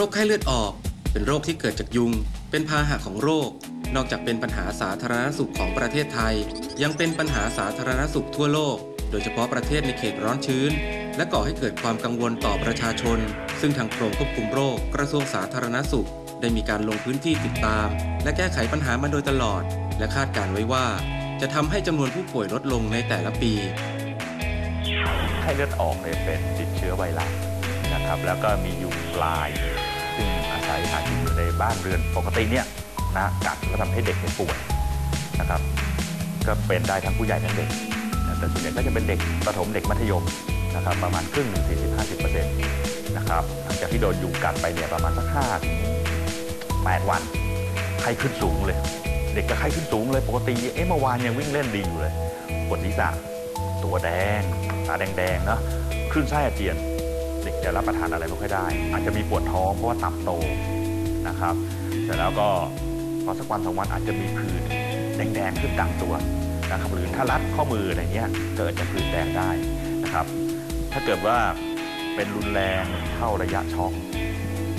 โรคไข้เลือดออก เป็นโรคที่เกิดจากยุง เป็นพาหะของโรค นอกจากเป็นปัญหาสาธารณสุขของประเทศไทย ยังเป็นปัญหาสาธารณสุขทั่วโลก โดยเฉพาะประเทศในเขตร้อนชื้น และก่อให้เกิดความกังวลต่อประชาชน ซึ่งทางกรมควบคุมโรคกระทรวงสาธารณสุข ได้มีการลงพื้นที่ติดตาม และแก้ไขปัญหามาโดยตลอด และคาดการไว้ว่า จะทำให้จำนวนผู้ป่วยลดลงในแต่ละปีไข้เลือดออกเนี่ยเป็นติดเชื้อไวรัสนะครับแล้วก็มียุงลาย ซึ่งอาศัยอาศัยอยู่ในบ้านเรือนปกติเนี่ยนะกัดแล้วทำให้เด็กเนี่ยป่วยนะครับ ก็เป็นได้ทั้งผู้ใหญ่ทั้งเด็ก แต่ส่วนใหญ่ก็จะเป็นเด็กประถมเด็กมัธยมนะครับ ประมาณครึ่งหนึ่งสี่สิบห้าสิบเปอร์เซ็นต์นะครับหลังจากที่โดนยุงกัดไปเนี่ยประมาณสักห้าถึงแปดวันไข้ขึ้นสูงเลย เด็กก็ไข้ขึ้นสูงเลยปกติเอ๊ะเมื่อวานยังวิ่งเล่นดีอยู่เลยปวดศีรษะตัวแดงตาแดงๆเนอะคลื่นไส้อาเจียน ด็กจะรับประทานอะไรไม่ค่อยได้ อาจจะมีปวดท้องเพราะว่าตับโตนะครับเสร็จแล้วก็พอสักวันสองวันอาจจะมีผื่นแดงๆขึ้นตามตัวนะครับหรือถ้ารัดข้อมืออะไรเงี้ยเกิดจะผื่นแดงได้นะครับ ถ้าเกิดว่าเป็นรุนแรงเข้าระยะช็อก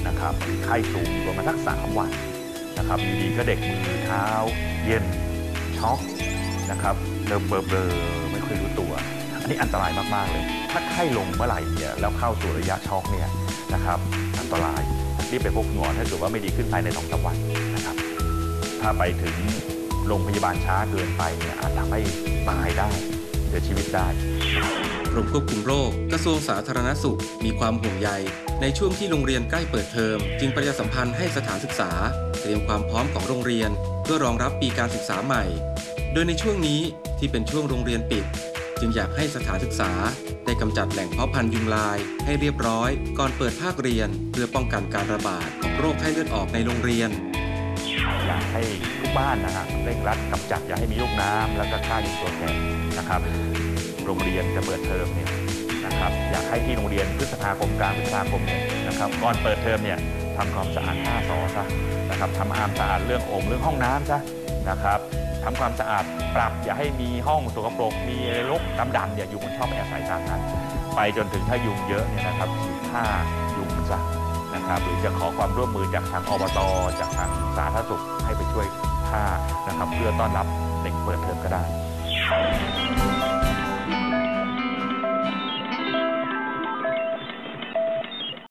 นะครับไข้สูงประมาณสักสามวันนะครับอยู่ดีก็เด็กมือเท้า เย็นช็อกนะครับเริ่มเบลอๆไม่ค่อยรู้ตัว นนี้อันตรายมาก ๆ เลย ถ้าไข้ลงเมื่อไหร่เนี่ยแล้วเข้าสู่ระยะช็อกเนี่ยนะครับอันตรายรีบไปพบคุณหมอถ้าเกิดว่าไม่ดีขึ้นภายในสองสาวันนะครับ ถ้าไปถึงโรงพยาบาลช้าเกินไปเนี่ยอาจทำให้ตายได้เสียชีวิตได้กรมควบคุมโรคกระทรวงสาธารณสุขมีความห่วงใย ในช่วงที่โรงเรียนใกล้เปิดเทอม จึงประชาสัมพันธ์ให้สถานศึกษา เตรียมความพร้อมของโรงเรียน เพื่อรองรับปีการศึกษาใหม่ โดยในช่วงนี้ที่เป็นช่วงโรงเรียนปิด จึงอยากให้สถานศึกษา ได้กำจัดแหล่งเพาะพันธุ์ยุงลาย ให้เรียบร้อย ก่อนเปิดภาคเรียน เพื่อป้องกันการระบาดของโรคไข้เลือดออกในโรงเรียน อยากให้ทุกบ้านนะฮะเร่งรัดกำจัดอย่าให้มีลูกน้ำแล้วก็ฆ่ายุงตัวแทนนะครับโรงเรียนจะเปิดเทอมเนี่ยนะครับอยากให้ที่โรงเรียนพฤษภาคมกลางพฤษภาคมเนี่ยนะครับก่อนเปิดเทอมเนี่ยทำความสะอาดห้าซอซะนะครับทำความสะอาดเรื่องโอ่งเรื่องห้องน้ำซะนะครับ ทำความสะอาดปรับอย่าให้มีห้องสกปรกมีอะไรรกดำๆเนี่ยยุงมันชอบไปอาศัยตามนั้นไปจนถึงถ้ายุงเยอะเนี่ยนะครับฉีดผ้ายุงซะนะครับหรือจะขอความร่วมมือจากทางอบตจากทางสาธารณสุขให้ไปช่วยฆ่านะครับ เพื่อต้อนรับเด็กเปิดเทอมก็ได้